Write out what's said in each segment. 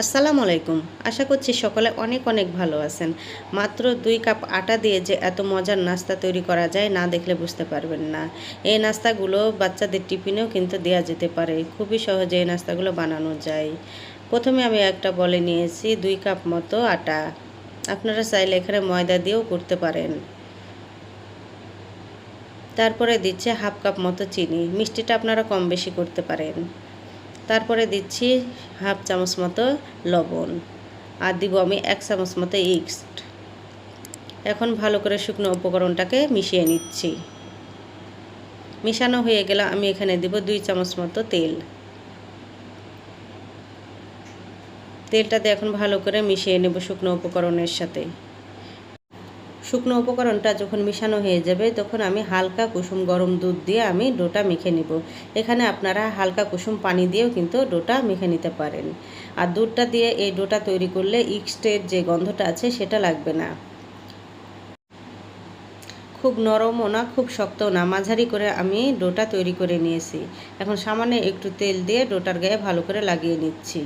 আসসালামু আলাইকুম। আশা করছি সকলে অনেক অনেক ভালো আছেন। মাত্র দুই কাপ আটা দিয়ে যে এত মজার নাস্তা তৈরি করা যায় না দেখলে বুঝতে পারবেন না। এই নাস্তাগুলো বাচ্চাদের টিফিনেও কিন্তু দেওয়া যেতে পারে। খুবই সহজে এই নাস্তাগুলো বানানো যায়। প্রথমে আমি একটা বলে নিয়েছি দুই কাপ মতো আটা। আপনারা চাইলে এখানে ময়দা দিয়েও করতে পারেন। তারপরে দিচ্ছে হাফ কাপ মতো চিনি। মিষ্টিটা আপনারা কম বেশি করতে পারেন। তারপরে দিচ্ছি হাফ চামচ মতো লবণ আর দিব আমি এক চামচ মতো ইক্সট এখন ভালো করে শুকনো উপকরণটাকে মিশিয়ে নিচ্ছি। মিশানো হয়ে গেলে আমি এখানে দিব দুই চামচ মতো তেল। তেলটাতে এখন ভালো করে মিশিয়ে নেব শুকনো উপকরণের সাথে। শুকনো উপকরণটা যখন মিশানো হয়ে যাবে, তখন আমি হালকা কুসুম গরম দুধ দিয়ে আমি ডোটা মেখে নিব। এখানে আপনারা হালকা কুসুম পানি দিয়েও কিন্তু ডোটা মেখে নিতে পারেন। আর দুধটা দিয়ে এই ডোটা তৈরি করলে ইক্সটের যে গন্ধটা আছে, সেটা লাগবে না। খুব নরমও না, খুব শক্তও না, মাঝারি করে আমি ডোটা তৈরি করে নিয়েছি। এখন সামান্য একটু তেল দিয়ে ডোটার গায়ে ভালো করে লাগিয়ে নিচ্ছি।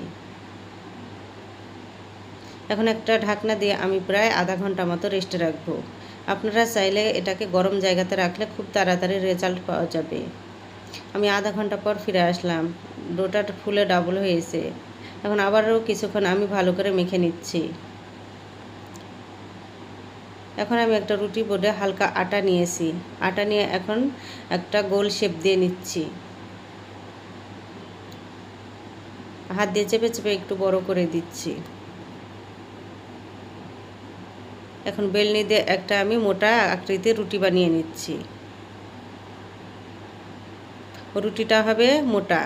এখন একটা ঢাকনা দিয়ে আমি প্রায় আধা ঘণ্টা মতো রেস্টে রাখব। আপনারা চাইলে এটাকে গরম জায়গাতে রাখলে খুব তাড়াতাড়ি রেজাল্ট পাওয়া যাবে। আমি আধা ঘণ্টা পর ফিরে আসলাম। ডোটা ফুলে ডাবল হয়েছে। এখন আবারও কিছুক্ষণ আমি ভালো করে মেখে নিচ্ছি। এখন আমি একটা রুটি বোর্ডে হালকা আটা নিয়েছি। আটা নিয়ে এখন একটা গোল শেপ দিয়ে নিচ্ছি। হাত দিয়ে চেপে চেপে একটু বড় করে দিচ্ছি। এখন বেলনি দিয়ে একটা আমি মোটা আকৃতির রুটি বানিয়ে নিচ্ছি। রুটিটা হবে মোটা,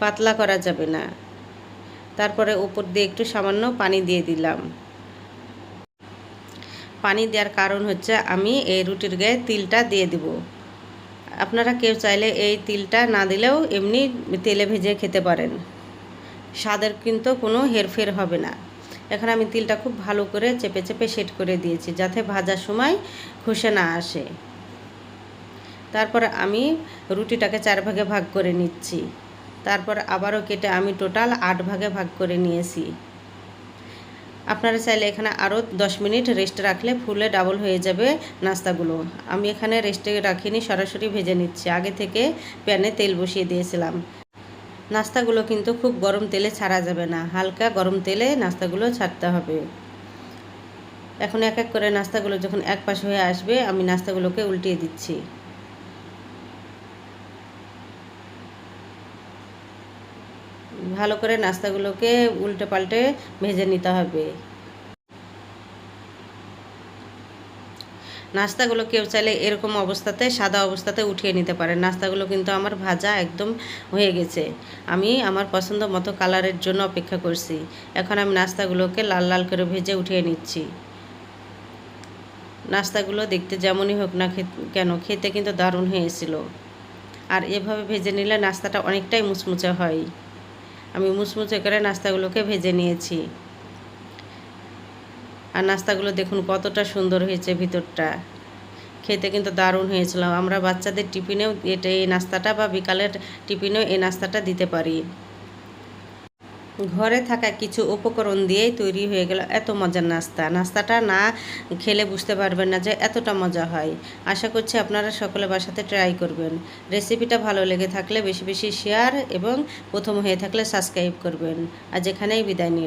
পাতলা করা যাবে না। তারপরে উপর দিয়ে একটু সামান্য পানি দিয়ে দিলাম। পানি দেওয়ার কারণ হচ্ছে আমি এই রুটির গায়ে তিলটা দিয়ে দিব। আপনারা কেউ চাইলে এই তিলটা না দিলেও এমনি তেলে ভেজে খেতে পারেন। স্বাদের কিন্তু কোনো হেরফের হবে না। এখন আমি তিলটা খুব ভালো করে চেপে চেপে সেট করে দিয়েছি, যাতে ভাজার সময় খসে না আসে। তারপর আমি রুটিটাকে চার ভাগে ভাগ করে নিচ্ছি। তারপর আবারও কেটে আমি টোটাল আট ভাগে ভাগ করে নিয়েছি। আপনারা চাইলে এখানে আরও দশ মিনিট রেস্ট রাখলে ফুলে ডাবল হয়ে যাবে নাস্তাগুলো। আমি এখানে রেস্টে রাখিনি, সরাসরি ভেজে নিচ্ছি। আগে থেকে প্যানে তেল বসিয়ে দিয়েছিলাম। নাস্তাগুলো কিন্তু খুব গরম তেলে ছাড়া যাবে না। হালকা গরম তেলে নাস্তাগুলো ছাড়তে হবে। এখন এক এক করে নাস্তাগুলো যখন এক পাশ হয়ে আসবে, আমি নাস্তাগুলোকে উল্টিয়ে দিচ্ছি। ভালো করে নাস্তাগুলোকে উল্টে পাল্টে ভেজে নিতে হবে। নাস্তাগুলো কেউ চাইলে এরকম অবস্থাতে, সাদা অবস্থাতে উঠিয়ে নিতে পারে নাস্তাগুলো কিন্তু আমার ভাজা একদম হয়ে গেছে। আমি আমার পছন্দ মতো কালারের জন্য অপেক্ষা করছি। এখন আমি নাস্তাগুলোকে লাল লাল করে ভেজে উঠিয়ে নিচ্ছি। নাস্তাগুলো দেখতে যেমনই হোক না কেন, খেতে কিন্তু দারুণ হয়েছিল। আর এভাবে ভেজে নিলে নাস্তাটা অনেকটাই মুচমুচে হয়। আমি মুচমুচে করে নাস্তাগুলোকে ভেজে নিয়েছি। আর নাস্তাগুলো দেখুন কতটা সুন্দর হয়েছে ভিতরটা। খেতে কিন্তু দারুণ হয়েছিল। আমরা বাচ্চাদের টিফিনেও এটা এই নাস্তাটা বা বিকালের টিফিনেও এই নাস্তাটা দিতে পারি। ঘরে থাকা কিছু উপকরণ দিয়েই তৈরি হয়ে গেল এত মজার নাস্তা। নাস্তাটা না খেলে বুঝতে পারবেন না যে এতটা মজা হয়। আশা করছি আপনারা সকলে বাসাতে ট্রাই করবেন। রেসিপিটা ভালো লেগে থাকলে বেশি বেশি শেয়ার এবং প্রথম হয়ে থাকলে সাবস্ক্রাইব করবেন। আর যেখানেই বিদায় নিলাম।